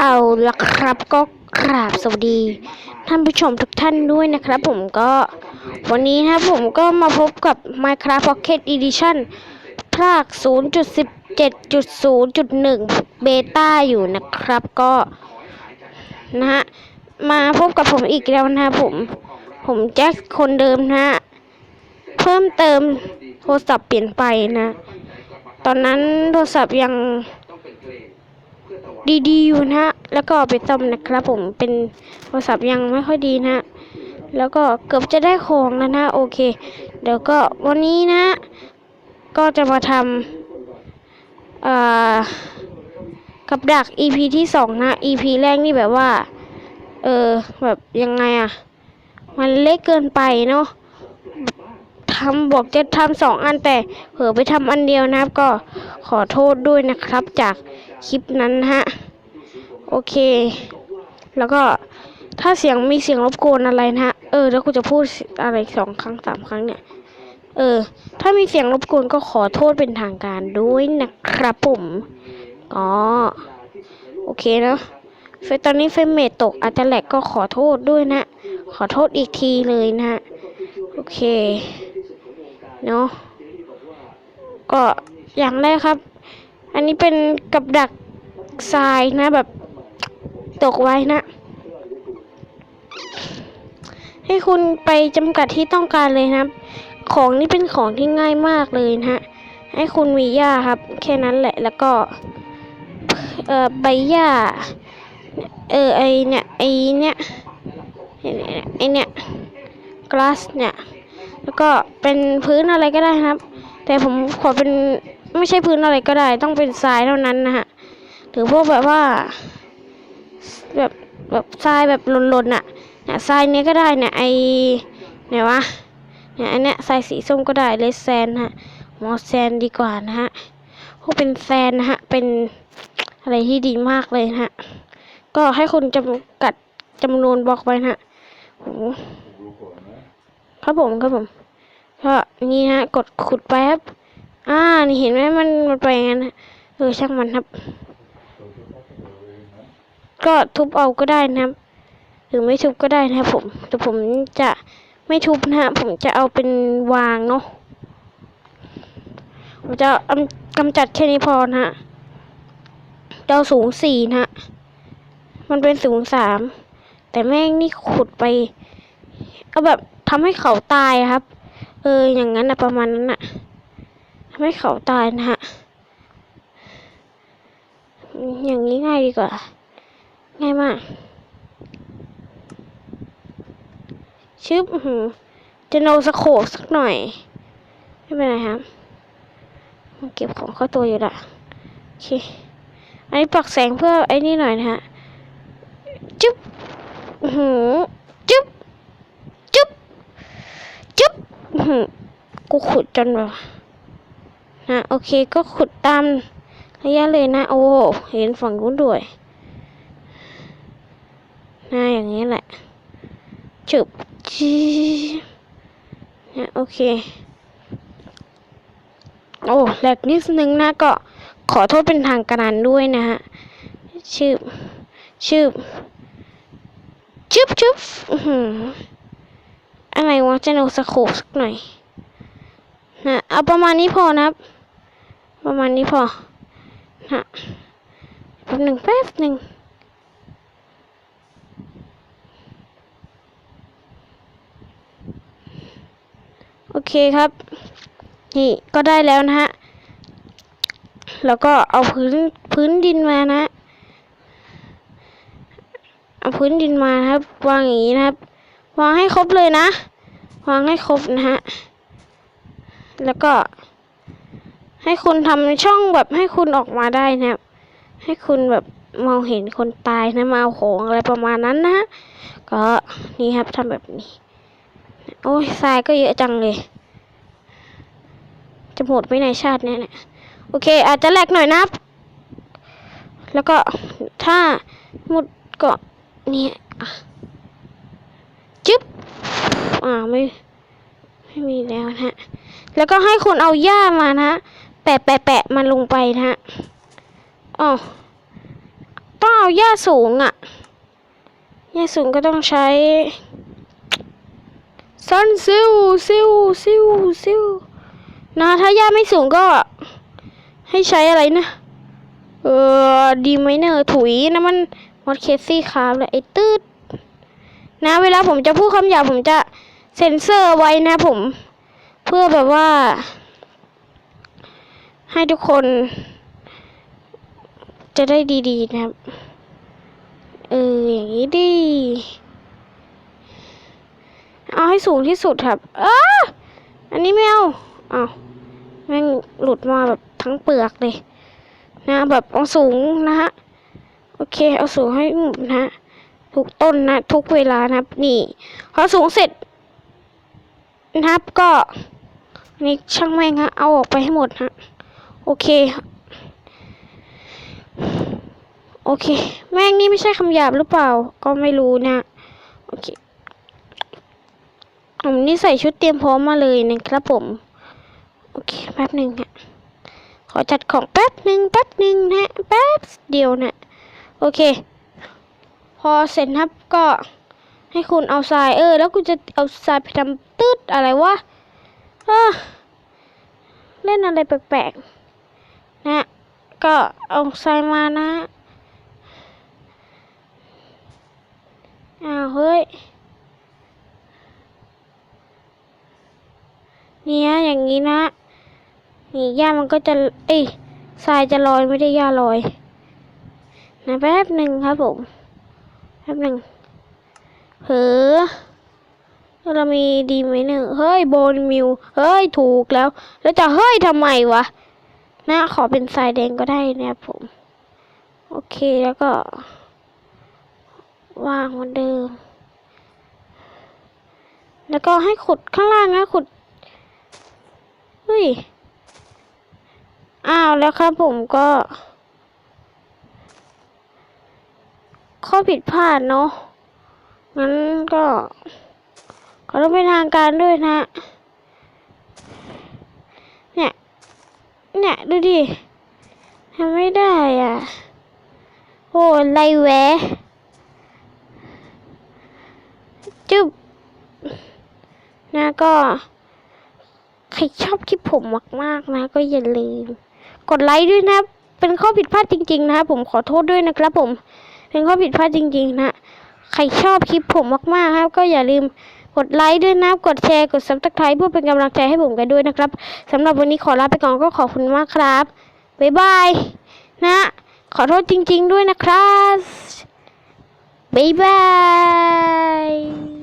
เอาละครับก็กราบสวัสดี ท่านผู้ชมทุกท่านด้วยนะครับ ผมก็วันนี้นะผมก็มาพบกับ Minecraft Pocket Edition ภาค 0.17.0.1 เบต้าอยู่นะครับก็นะฮะมาพบกับผมอีกแล้วนะผม ผมแจ็คคนเดิมนะเพิ่มเติมโทรศัพท์เปลี่ยนไปนะ ตอนนั้นโทรศัพท์ยัง ดีๆอยู่นะฮะ แล้วก็ไปซ่อมนะครับผม เป็นโทรศัพท์ยังไม่ค่อยดีนะ แล้วก็เกือบจะได้ของแล้วนะ โอเค เดี๋ยวก็วันนี้นะ ก็จะมาทำกับดัก EP ที่สองนะ EP แรกนี่แบบว่า เออ แบบยังไงอะมันเล็กเกินไปเนาะทำบอกจะทำสองอันแต่เผลอไปทำอันเดียวนะครับ ก็ขอโทษด้วยนะครับจาก คลิปนั้นฮะ โอเค แล้วก็ถ้าเสียงมีเสียงรบกวนอะไรนะฮะ เออ แล้วกูจะพูดอะไรสองครั้งสามครั้งเนี่ย เออ ถ้ามีเสียงรบกวนก็ขอโทษเป็นทางการด้วยนะครับผมอ๋อโอเคเนาะเฟตอนนี้เฟเมทตกอาจจะแหลกก็ขอโทษด้วยนะ ขอโทษอีกทีเลยนะฮะโอเค เนาะก็อย่างแรกครับ อันนี้เป็นกับดักทรายนะแบบตกไว้นะ ให้คุณไปจำกัดที่ต้องการเลยนะครับ ของนี่เป็นของที่ง่ายมากเลยนะฮะ ให้คุณมีหญ้าครับ แค่นั้นแหละแล้วก็เอ่อใบหญ้าเออไอเนี่ยไอเนี่ยไอเนี่ยกลาสเนี่ยแล้วก็เป็นพื้นอะไรก็ได้ครับ แต่ผมขอเป็น ไม่ใช่พื้นอะไรก็ได้ ต้องเป็นทรายเท่านั้นนะฮะหรือพวกแบบว่า แบบแบบทรายแบบหล่นๆน่ะเนี่ยทรายเนี้ยก็ได้เนี่ยไอไหนวะเนี่ยอันเนี้ยทรายสีส้มก็ได้เลสแซนฮะมอสแซนดีกว่านะฮะพวกเป็นแซนนะฮะเป็นอะไรที่ดีมากเลยนะฮะก็ให้คุณจำกัดจำนวนบล็อกไว้นะฮะโอ้โหครับผมครับผมก็นี่ฮะกดขุดไปครับ อ่า นี่เห็นไหมมันมันไปอย่างนั้นฮะเออช่างมันครับ ก็ทุบเอาก็ได้นะครับ หรือไม่ทุบก็ได้นะครับผม แต่ผมจะไม่ทุบนะฮะ ผมจะเอาเป็นวางเนาะ ผมจะกำกำจัดแค่นี้พอนะฮะเดาสูงสี่นะฮะ มันเป็นสูงสาม แต่แม่งนี่ขุดไป เอาแบบทำให้เขาตายครับ เออ อย่างนั้นนะประมาณนั้นอะ ให้เขาตายนะฮะ อย่างนี้ง่ายดีกว่า ง่ายมาก ชึบจะโนสโคปสักหน่อย ไม่เป็นไรครับมันเก็บของเข้าตัวอยู่ละโอเค อันนี้ปรับแสงเพื่อไอ้นี่หน่อยนะฮะจึ๊บหือจึ๊บจึ๊บจึ๊บหือกูขุดจนแบบ นะโอเคก็ขุดตามระยะเลยนะ โอ้เห็นฝั่งนู้นด้วยน้าอย่างนี้แหละจุบจีนี่ยโอเค โอ้แหลกนิดนึงนะก็ขอโทษเป็นทางการด้วยนะฮะชื่อชื่อจุบจุบอื้อหืออะไรวะจะโนสโคปสักหน่อยนะเอาประมาณนี้พอนะครับ ประมาณนี้พอนะแป๊บหนึ่งแป๊บหนึ่งโอเคครับ นี่ก็ได้แล้วนะฮะ แล้วก็เอาพื้นพื้นดินมานะเอาพื้นดินมานะครับ วางอย่างนี้นะครับ วางให้ครบเลยนะ วางให้ครบนะฮะ แล้วก็ ให้คุณทำช่องแบบให้คุณออกมาได้นะครับ ให้คุณแบบมองเห็นคนตายนะมาเอาของอะไรประมาณนั้นนะก็นี่ครับทำแบบนี้ โอ้ยทรายก็เยอะจังเลย จะหมดไปในชาติเนี้ยเนี่ยโอเค อาจจะแหลกหน่อยนะครับ แล้วก็ถ้าหมดก็เนี่ยจึ๊บอ่าไม่ไม่มีแล้วนะฮะแล้วก็ให้คุณเอาหญ้ามานะ แปะแปะแปะมันลงไปนะฮะอ๋อต้องเอาหญ้าสูงอะหญ้าสูงก็ต้องใช้ซันซิลซิลซิลซิลนะถ้าหญ้าไม่สูงก็ ให้ใช้อะไรนะ เออดีไมเนอร์ถุยนะมันมอดเคสซี่คาร์เลยไอ้ตืดนะเวลาผมจะพูดคำหยาบผมจะเซ็นเซอร์ไว้นะผม เพื่อแบบว่า ให้ทุกคน จะได้ดีๆนะครับ เออ อย่างนี้ดี เอาให้สูงที่สุดครับอ้าอันนี้ไม่เอาเอาแม่งหลุดมาแบบทั้งเปลือกเลย นะ แบบเอาสูงนะฮะ โอเค เอาสูงให้หมดนะทุกต้นนะ ทุกเวลานะนี่พอสูงเสร็จนะครับก็นนี่ช่างแม่งฮะ เอาออกไปให้หมดฮะ โอเค โอเค แม่งนี่ไม่ใช่คำหยาบหรือเปล่า ก็ไม่รู้นะ โอเค ผมนี่ใส่ชุดเตรียมพร้อมมาเลยนะครับผม โอเค แป๊บหนึ่งฮะ ขอจัดของแป๊บหนึ่งแป๊บหนึ่งนะ แป๊บเดียวนะ โอเค พอเสร็จนะครับก็ให้คุณเอาทรายเออ แล้วคุณจะเอาทรายไปทำตืดอะไรวะเออเล่นอะไรแปลกๆ นะ ก็เอาทรายมานะอ้าวเฮ้ยเนี่ยอย่างนี้นะ นี่หญ้ามันก็จะ เอ้ยทรายจะลอยไม่ได้หญ้าลอยนะแป๊บหนึ่งครับผมแป๊บหนึ่งเผลอเรามีดีไหมเนี่ยเฮ้ยโบนมิว เฮ้ยถูกแล้ว แล้วจะเฮ้ยทำไมวะ นะขอเป็นทรายแดงก็ได้นะครับผม โอเคแล้วก็วางเหมือนเดิม แล้วก็ให้ขุดข้างล่างนะขุด เฮ้ย อ้าวแล้วครับผมก็ ข้อผิดพลาดเนาะ งั้นก็ ขอต้องเป็นทางการด้วยนะ เนี่ย เนี่ยดูดิทำไม่ได้อะโอ้ไรแวะจุ๊บนะก็ใครชอบคลิปผมมากๆนะ ก็อย่าลืม กดไลค์ด้วยนะ เป็นข้อผิดพลาดจริง ๆ นะครับผมขอโทษด้วยนะครับผม เป็นข้อผิดพลาดจริง ๆ นะ ใครชอบคลิปผมมากๆครับ ก็อย่าลืม กดไลค์ด้วยนะกดแชร์กดซับสไครป์เพื่อเป็นกำลังใจให้ผมกันด้วยนะครับสำหรับวันนี้ขอลาไปก่อนก็ขอบคุณมากครับบ๊ายบายนะ ขอโทษจริง ๆ ด้วยนะครับบ๊ายบาย